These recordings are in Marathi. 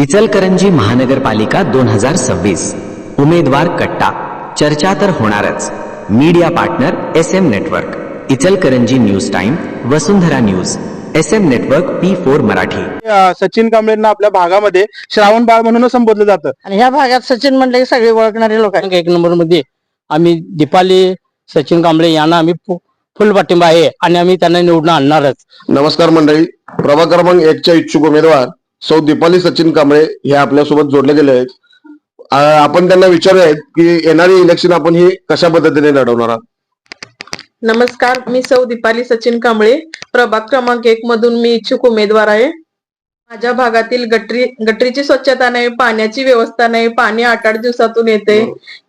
इचलकरंजी महानगरपालिका दोन हजार सव्वीस. उमेदवार कट्टा. चर्चा तर होणारच. Media partner S M network. Ichalkaranji news time Vasundhara news. S M network P four Marathi. Sachin कांबळेंना आपल्या भागामध्ये श्रावण बाळ म्हणून संबोधलं जातं. आणि ह्या भागात सचिन म्हणले की सगळे ओळखणारे लोक आहेत. एक नंबरमध्ये आम्ही दीपाली सचिन कांबळे यांना आम्ही फु- फुल पाठिंबा आहे आणि आम्ही त्यांना निवडून आणणारच. नमस्कार मंडळी. प्रभाग क्रमांक एकच्या इच्छुक उमेदवार. सौ दीपाली सचिन कांबळे हे आपल्यासोबत जोडले गेले आहेत. आपण त्यांना विचारूयात की येणारी इलेक्शन आपण ही कशा पद्धतीने लढवणार आहात? नमस्कार मी सौ दीपाली सचिन कांबळे. प्रभाग क्रमांक एक मधून मी इच्छुक उमेदवार आहे. माझ्या भागातील गटरी गटरीची स्वच्छता नाही पाण्याची व्यवस्था नाही पाणी आठ आठ दिवसातून येते.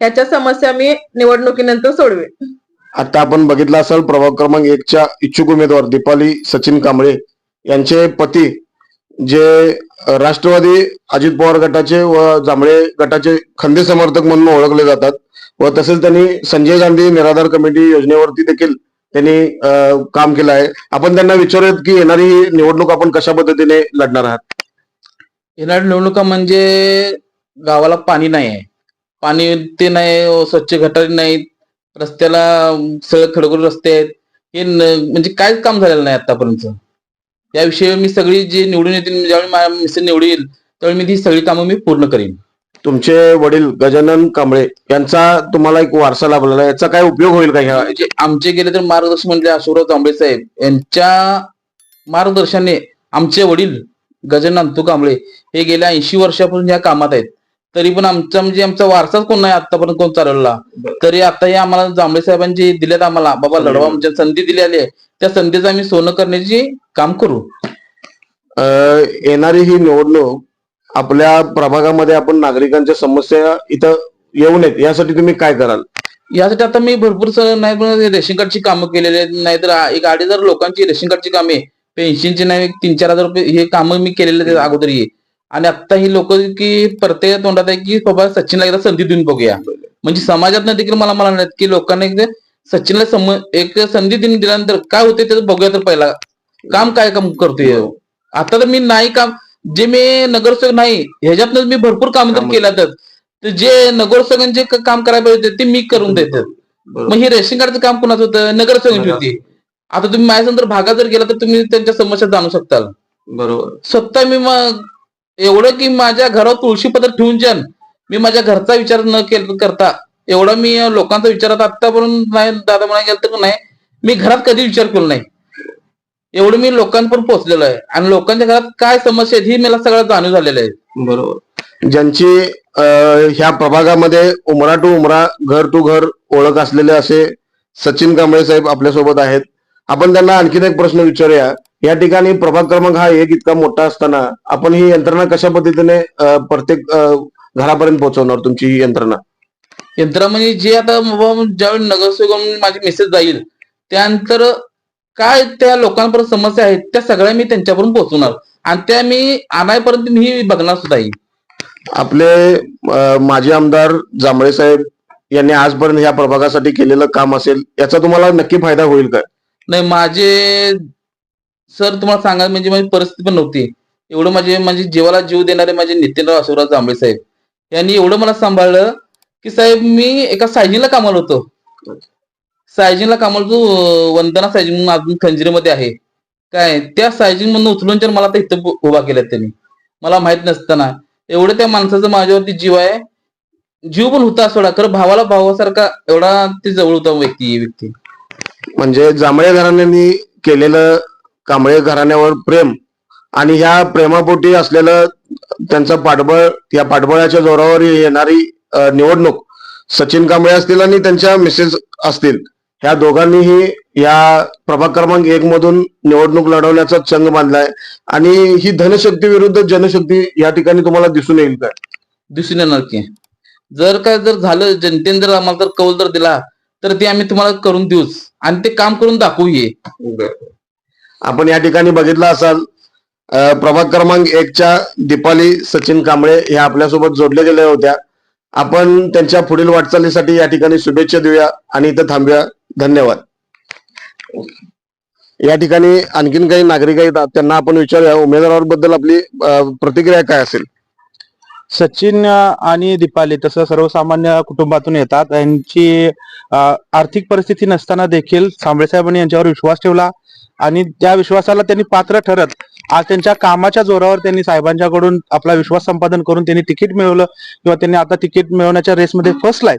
याच्या समस्या मी निवडणुकीनंतर सोडवेन. आता आपण बघितलं असाल प्रभाग क्रमांक एकच्या इच्छुक उमेदवार दीपाली सचिन कांबळे यांचे पती जे राष्ट्रवादी अजित पवार गटाचे व जांभळे गटाचे खंदे समर्थक म्हणून ओळखले जातात व तसेच त्यांनी संजय गांधी निराधार कमिटी योजनेवरती देखील त्यांनी काम केलं आहे. आपण त्यांना विचारूयात की येणारी निवडणूक आपण कशा पद्धतीने लढणार आहात? येणाऱ्या निवडणुका म्हणजे गावाला पाणी नाही आहे पाणी ते नाही स्वच्छ गटारी नाहीत. रस्त्याला सगळे खडखड रस्ते आहेत. हे म्हणजे काहीच काम झालेलं नाही आतापर्यंत. याविषयी मी सगळी जी निवडून येतील ज्यावेळी माझ्या मिसेस निवडून येईल त्यावेळी मी ती सगळी कामं मी पूर्ण करीन. तुमचे वडील गजानन कांबळे यांचा तुम्हाला एक वारसा लाभलेला याचा काय उपयोग होईल का ह्या? म्हणजे आमचे गेले तर मार्गदर्शन म्हणजे अशोकराव तांबळे साहेब यांच्या मार्गदर्शनाने आमचे वडील गजानन अंतू कांबळे हे गेल्या ऐंशी वर्षापासून या कामात आहेत. तरी पण आमचा म्हणजे आमचा वारसाच कोण नाही आतापर्यंत कोण चालवला. तरी आता हे आम्हाला जांभळे साहेबांची दिल्यात आम्हाला. बाबा लढवा आमच्या संधी दिलेली आहे. त्या संधीचं आम्ही सोनं करण्याची काम करू. अ, येणारी ही निवडणूक आपल्या प्रभागामध्ये आपण नागरिकांच्या समस्या इथं येऊ नयेत यासाठी तुम्ही काय कराल? यासाठी आता मी भरपूर नाही रेशन कार्डची कामं केलेली आहेत. नाहीतर एक अडीच हजार लोकांची रेशन कार्डची कामे. पेन्शनची नाही तीन चार हजार रुपये हे कामं मी केलेले अगोदर आणि आता ही लोक की प्रत्येक तोंडात आहे की बाबा सचिनला एकदा संधी देऊन बघूया. म्हणजे समाजात देखील मला मला म्हणत की लोकांना एकदा सचिनला सम एक संधी देऊन दिल्यानंतर काय होते त्याचं बघूया तर पहिला. काम काय काम करतोय? आता तर मी नाही काम जे मी नगरसेवक नाही ह्याच्यातनं मी भरपूर काम तर कामं. केलं तर तर जे नगरसेवकांचे काम करायला पाहिजे होते ते मी करून देतात मग हे रेशन कार्डचं काम कोणाचं होतं? नगरसेवकांची होती. आता तुम्ही माझ्या भागात जर गेला तर तुम्ही त्यांच्या समस्या जाणू शकताल. बरोबर. स्वतः मी मग एवढं की माझ्या घरावर तुळशी पत्र ठेवून जन. मी माझ्या घरचा विचार न केल करता. एवढा मी लोकांचा विचारात आतापर्यंत नाही दादा म्हणा गेलं तर नाही. मी घरात कधी विचार केला नाही. एवढं मी लोकांपर्यंत पोहोचलेलो आहे. आणि लोकांच्या घरात काय समस्या आहेत ही मला सगळं जाणीव झालेलं आहे. बरोबर. ज्यांची ह्या प्रभागामध्ये उमरा टू उमरा घर टू घर ओळख असलेले असे सचिन कांबळे साहेब आपल्यासोबत आहेत. आपण त्यांना आणखीन एक प्रश्न विचारूया. या ठिकाणी प्रभाग क्रमांक हा एक इतका मोठा असताना आपण ही यंत्रणा कशा पद्धतीने प्रत्येक घरापर्यंत पोहोचवणार तुमची ही यंत्रणा? यंत्रणा म्हणजे जे आता ज्यावेळी नगरसेवक माझी मेसेज जाईल त्यानंतर काय त्या लोकांपर्यंत समस्या आहेत त्या सगळ्या मी त्यांच्यापर्यंत पोहोचवणार. आणि त्या मी आणायपर्यंत मी बघणार सुद्धा आहे. आपले माजी आमदार जांभळे साहेब यांनी आजपर्यंत ह्या प्रभागासाठी केलेलं काम असेल याचा तुम्हाला नक्की फायदा होईल का? नाही माझे सर तुम्हाला सांगायला म्हणजे माझी परिस्थिती पण नव्हती. एवढं माझे माझे जीवाला जीव देणारे माझे नितीनराव अशोकराव जांभळे साहेब. यांनी एवढं मला सांभाळलं की साहेब मी एका सायजिंगला कामाला होतो. सायजिंगला कामाला होतो वंदना सायजिंग म्हणून अजून खंजिरीमध्ये आहे. काय त्या सायजिंग मधून उचलून तर मला इथं उभा केल्यात त्यांनी. मला माहीत नसताना. एवढं त्या माणसाचा माझ्यावरती जीव आहे. जीव पण होता सोडा खरं भावाला भावासारखा एवढा ते जवळ होता व्यक्ती व्यक्ती. म्हणजे जांभळे घराण्यांनी केलेलं कांबळे घराण्यावर प्रेम आणि ह्या प्रेमापोटी असलेलं त्यांचं पाठबळ या पाठबळाच्या जोरावर येणारी निवडणूक सचिन कांबळे असतील आणि त्यांच्या मिसेस असतील. ह्या दोघांनीही या प्रभाग क्रमांक एक मधून निवडणूक लढवण्याचा चंग बांधलाय. आणि ही धनशक्ती विरुद्ध जनशक्ती या ठिकाणी तुम्हाला दिसून येईल काय दिसून येणार की. जर काय जर झालं जनतेने जर आम्हाला जर कौल जर दिला तर ते आम्ही तुम्हाला करून देऊच. आणि ते काम करून दाखवू ये. आपण या ठिकाणी बघितलं असाल प्रभाग क्रमांक एकच्या दीपाली सचिन कांबळे ह्या आपल्यासोबत जोडल्या गेल्या होत्या. आपण त्यांच्या पुढील वाटचालीसाठी या ठिकाणी शुभेच्छा देऊया आणि इथं थांबूया. धन्यवाद. या ठिकाणी आणखीन काही नागरिक आहेत त्यांना आपण विचारूया उमेदवाराबद्दल आपली प्रतिक्रिया काय असेल? सचिन आणि दीपाली तसं सर्वसामान्य कुटुंबातून येतात. यांची आर्थिक परिस्थिती नसताना देखील सांबळे साहेबांनी यांच्यावर विश्वास ठेवला. आणि त्या विश्वासाला त्यांनी पात्र ठरत आज त्यांच्या कामाच्या जोरावर त्यांनी साहेबांच्याकडून आपला विश्वास संपादन करून त्यांनी तिकीट मिळवलं किंवा त्यांनी आता तिकीट मिळवण्याच्या रेसमध्ये फसलाय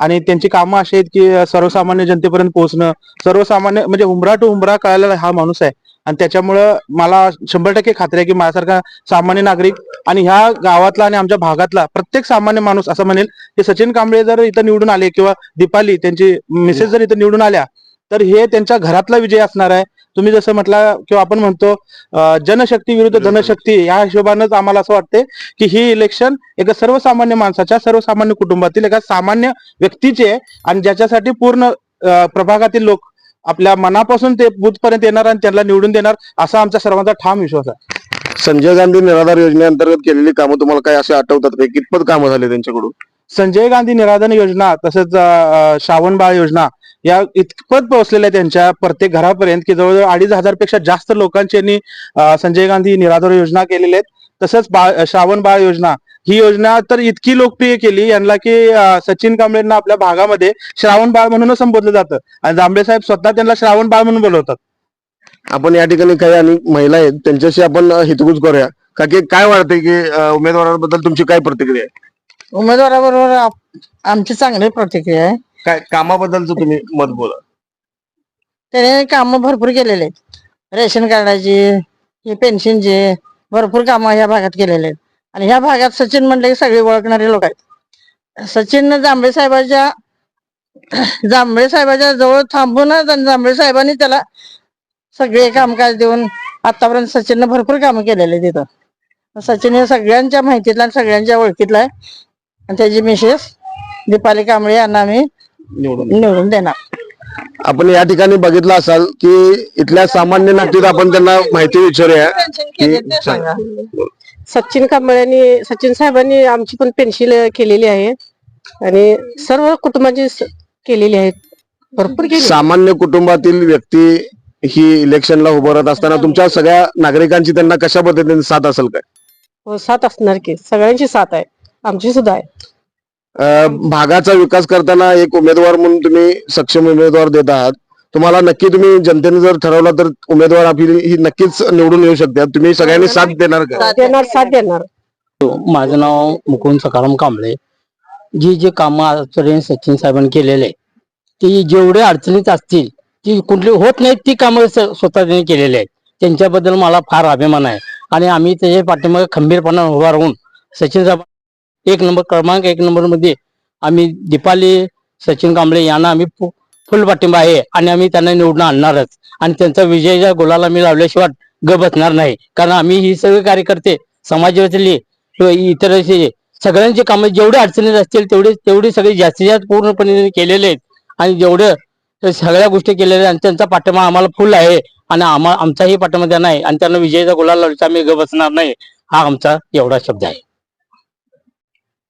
आणि त्यांची कामं अशी आहेत की सर्वसामान्य जनतेपर्यंत पोहोचणं सर्वसामान्य म्हणजे उमरा टू उमरा कळायला हा माणूस आहे. आणि त्याच्यामुळं मला शंभर टक्के खात्री आहे की माझ्यासारखा सामान्य नागरिक आणि ह्या गावातला आणि आमच्या भागातला प्रत्येक सामान्य माणूस असं म्हणेल की सचिन कांबळे जर इथं निवडून आले किंवा दीपाली त्यांची मिसेस जर इथं निवडून आल्या तर हे त्यांच्या घरातला विजय असणार आहे. तुम्ही जसं म्हटलं किंवा आपण म्हणतो जनशक्ती विरुद्ध धनशक्ती या हिशोबानंच आम्हाला असं वाटते की ही इलेक्शन एका सर्वसामान्य माणसाच्या सर्वसामान्य कुटुंबातील एका सामान्य व्यक्तीचे आहे आणि ज्याच्यासाठी पूर्ण प्रभागातील लोक आपल्या मनापासून ते बूथ पर्यंत येणार आणि त्यांना निवडून देणार असा आमचा सर्वांचा ठाम विश्वास आहे. संजय गांधी निराधार योजनेअंतर्गत केलेली कामं तुम्हाला काय असे आठवतात? का कितपत कामं झाले त्यांच्याकडून. संजय गांधी निराधन योजना तसंच श्रावण बाळ योजना या इतपत पोहोचलेल्या त्यांच्या प्रत्येक घरापर्यंत की जवळजवळ अडीच हजारपेक्षा जास्त लोकांची यांनी संजय गांधी निराधार योजना केलेल्या आहेत. तसंच बाळ श्रावण बाळ योजना ही योजना तर इतकी लोकप्रिय केली यांना की सचिन कांबळेंना आपल्या भागामध्ये श्रावण बाळ म्हणूनच संबोधलं जातं. आणि जांभळे साहेब स्वतः त्यांना श्रावण बाळ म्हणून बोलवतात. आपण या ठिकाणी काही आणि महिला आहेत त्यांच्याशी आपण हितगुज करूया. का की काय वाटतंय की उमेदवारांबद्दल तुमची काय प्रतिक्रिया आहे? उमेदवाराबरोबर आप- आमची चांगली प्रतिक्रिया आहे. काय कामाबद्दलचं तुम्ही मत बोला. त्याने कामं भरपूर केलेले आहेत. रेशन कार्डाची हे पेन्शनचे भरपूर कामं ह्या भागात केलेले आहेत. आणि ह्या भागात सचिन म्हणले की सगळे ओळखणारे लोक आहेत. सचिन जांभळे साहेबाच्या जांभळे साहेबाच्या जवळ थांबून आणि जांभळे साहेबांनी त्याला सगळे कामकाज देऊन आतापर्यंत सचिननं भरपूर कामं केलेले तिथं. सचिन हे सगळ्यांच्या माहितीतला आणि सगळ्यांच्या ओळखीतला आहे. आणि त्याची मिसेस दीपाली कांबळे यांना आम्ही निवडून निवडून देणार. आपण या ठिकाणी बघितलं असाल की इथल्या सामान्य नागरिक आपण त्यांना माहिती विचारूया. की सांगा. सचिन कांबळ्यांनी सचिन साहेबांनी आमची पण पेन्शिल केलेली आहे. आणि सर्व कुटुंबाची स- केलेली आहेत भरपूर केली. सामान्य कुटुंबातील व्यक्ती ही इलेक्शनला उभं राहत असताना तुमच्या सगळ्या नागरिकांची त्यांना कशा पद्धतीने साथ असेल काय? हो, साथ असणार की. सगळ्यांची साथ आहे. आमची सुद्धा आहे. अ, भागाचा विकास करताना एक उमेदवार म्हणून तुम्ही सक्षम उमेदवार देत आहात. तुम्हाला नक्की तुम्ही जनतेने जर ठरवलं तर उमेदवार आपली ही नक्कीच निवडून येऊ शकतात. तुम्ही सगळ्यांनी साथ देणार का? देणार साथ देणार. माझं नाव मुकुंद सकाराम कांबळे. जी जी कामं आजपर्यंत सचिन साहेबांनी केलेले आहे, ती जेवढे अडचणीत असतील ती कुठली होत नाहीत ती कामं स- स्वतः त्यांनी केलेली आहेत. त्यांच्याबद्दल मला फार अभिमान आहे. आणि आम्ही त्याच्या पाठीमागे खंबीरपणा उभा राहून सचिन साहेब एक नंबर क्रमांक एक नंबरमध्ये आम्ही दीपाली सचिन कांबळे यांना आम्ही फुल पाठिंबा आहे आणि आम्ही त्यांना निवडून आणणारच. आणि त्यांचा विजयाच्या गोलाला मी लावल्याशिवाय ग बसणार नाही. कारण आम्ही ही सगळे कार्यकर्ते समाजातली किंवा इतर असे सगळ्यांची कामं जेवढे अडचणीत असतील तेवढे तेवढे सगळे जास्तीत जास्त पूर्णपणे केलेले आहेत. आणि जेवढं सगळ्या गोष्टी केलेल्या आहेत आणि त्यांचा पाठिंबा आम्हाला फुल आहे आणि आम्हा आमचाही पाठिंबा त्यांना आहे. आणि त्यांना विजयाचा गुलाल लावल्याचा आम्ही ग बसणार नाही. हा आमचा एवढा शब्द आहे.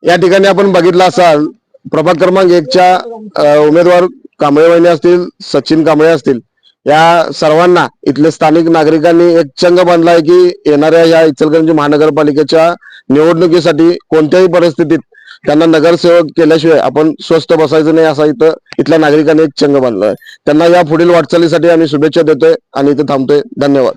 या ठिकाणी आपण बघितलं असाल प्रभाग क्रमांक एकच्या उमेदवार कांबळे वहिनी असतील सचिन कांबळे असतील या सर्वांना इथले स्थानिक नागरिकांनी एक चंग बांधला आहे की येणाऱ्या या इचलकरंजी महानगरपालिकेच्या निवडणुकीसाठी कोणत्याही परिस्थितीत त्यांना नगरसेवक केल्याशिवाय आपण स्वस्थ बसायचं नाही असा इथं इथल्या नागरिकांनी एक चंग बांधलाय. त्यांना या पुढील वाटचालीसाठी आम्ही शुभेच्छा देतोय आणि इथे थांबतोय. धन्यवाद.